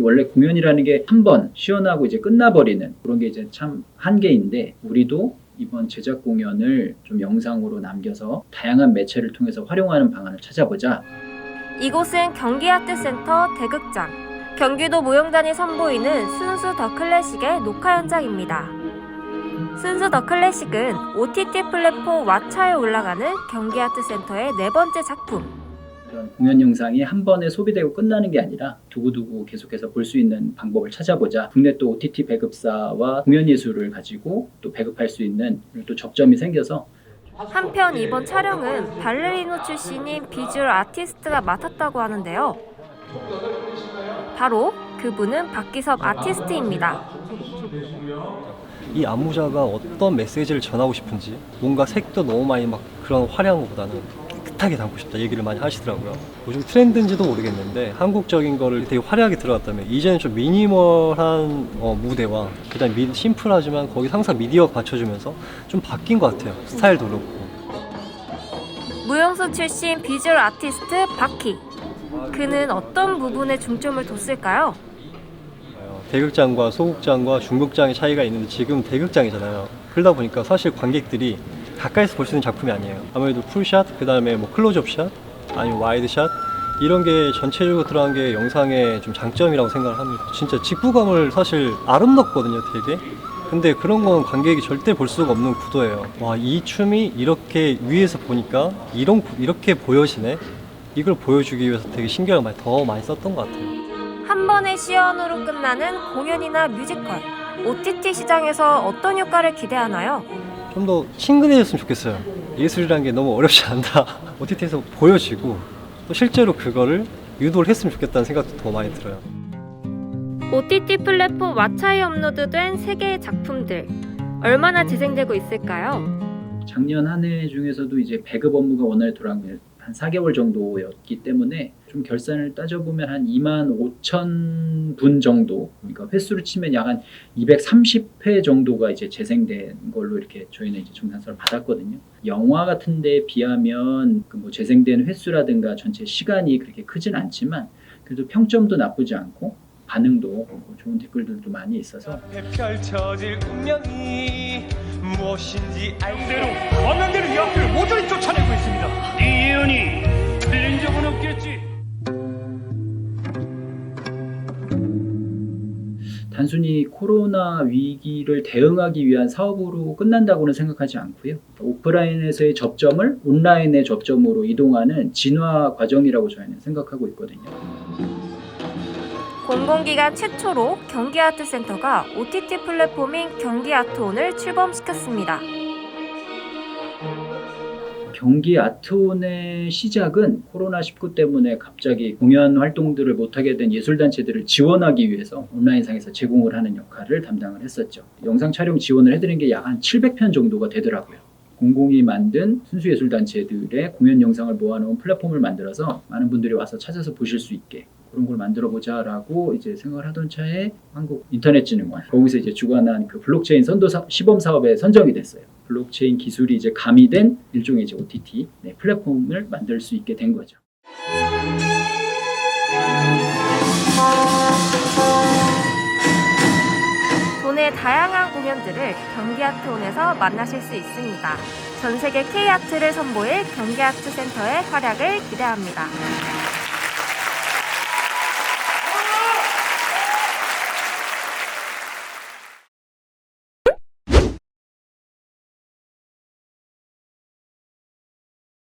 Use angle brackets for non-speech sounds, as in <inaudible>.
원래 공연이라는 게 한 번 시연하고 이제 끝나버리는 그런 게 이제 참 한계인데 우리도 이번 제작 공연을 좀 영상으로 남겨서 다양한 매체를 통해서 활용하는 방안을 찾아보자. 이곳은 경기아트센터 대극장. 경기도 무용단이 선보이는 순수 더 클래식의 녹화 현장입니다. 순수 더 클래식은 OTT 플랫폼 왓챠에 올라가는 경기아트센터의 네 번째 작품. 이런 공연 영상이 한 번에 소비되고 끝나는 게 아니라 두고두고 계속해서 볼 수 있는 방법을 찾아보자. 국내 또 OTT 배급사와 공연 예술을 가지고 또 배급할 수 있는 또 접점이 생겨서 한편 이번 촬영은 발레리노 출신인 비주얼 아티스트가 맡았다고 하는데요. 바로 그분은 박기섭 아티스트입니다. 이 안무자가 어떤 메시지를 전하고 싶은지 뭔가 색도 너무 많이 막 그런 화려한 것보다는 깨끗하게 담고 싶다 얘기를 많이 하시더라고요 요즘 트렌드인지도 모르겠는데 한국적인 거를 되게 화려하게 들어갔다면 이제는 좀 미니멀한 어, 무대와 그다음 미, 심플하지만 거기 항상 미디어 받쳐주면서 좀 바뀐 것 같아요 스타일도 그렇고 무용수 출신 비주얼 아티스트 바키. 그는 어떤 부분에 중점을 뒀을까요? 어, 대극장과 소극장과 중극장의 차이가 있는데 지금 대극장이잖아요. 그러다 보니까 사실 관객들이 가까이서 볼 수 있는 작품이 아니에요. 아무래도 풀샷, 그 다음에 뭐 클로즈업 샷, 아니면 와이드 샷 이런 게 전체적으로 들어간 게 영상의 좀 장점이라고 생각을 합니다. 진짜 직구감을 사실 아름답거든요, 되게. 근데 그런 건 관객이 절대 볼 수가 없는 구도예요. 와, 이 춤이 이렇게 위에서 보니까 이런 구- 이렇게 보여지네. 이걸 보여주기 위해서 되게 신경을 많이 더 많이 썼던 것 같아요. 한 번의 시연으로 끝나는 공연이나 뮤지컬. OTT 시장에서 어떤 효과를 기대하나요? 좀 더 친근해졌으면 좋겠어요. 예술이라는 게 너무 어렵지 않다. <laughs> OTT에서 보여지고 또 실제로 그거를 유도를 했으면 좋겠다는 생각도 더 많이 들어요. OTT 플랫폼 왓챠에 업로드된 세 개의 작품들. 얼마나 재생되고 있을까요? 작년 한 해 중에서도 이제 배급 업무가 원활히 돌아간 게 한 4개월 정도였기 때문에 좀 결산을 따져보면 한 2만 5천 분 정도 그러니까 횟수로 치면 약 한 230회 정도가 이제 재생된 걸로 이렇게 저희는 이제 정산서를 받았거든요. 영화 같은 데에 비하면 그 뭐 재생된 횟수라든가 전체 시간이 그렇게 크진 않지만 그래도 평점도 나쁘지 않고 반응도 뭐 좋은 댓글들도 많이 있어서 펼쳐질 운명이 무엇인지 알대로 원하는 역을 모조리 쫓아내고 있습니다. 네 예언이 틀린 적은 없겠지. 단순히 코로나 위기를 대응하기 위한 사업으로 끝난다고는 생각하지 않고요. 오프라인에서의 접점을 온라인의 접점으로 이동하는 진화 과정이라고 저희는 생각하고 있거든요. 공공기관 최초로 경기아트센터가 OTT 플랫폼인 경기아트온을 출범시켰습니다. 경기 아트온의 시작은 코로나19 때문에 갑자기 공연 활동들을 못하게 된 예술단체들을 지원하기 위해서 온라인상에서 제공을 하는 역할을 담당을 했었죠. 영상 촬영 지원을 해드린 게 약 한 700편 정도가 되더라고요. 공공이 만든 순수예술단체들의 공연 영상을 모아놓은 플랫폼을 만들어서 많은 분들이 와서 찾아서 보실 수 있게 그런 걸 만들어 보자라고 이제 생각을 하던 차에 한국 인터넷진흥원 거기서 이제 주관한 그 블록체인 선도 사, 시범 사업에 선정이 됐어요. 블록체인 기술이 이제 가미된 일종의 이제 OTT 네, 플랫폼을 만들 수 있게 된 거죠. 도내 다양한 공연들을 경기아트온에서 만나실 수 있습니다. 전 세계 K아트를 선보일 경기아트센터의 활약을 기대합니다.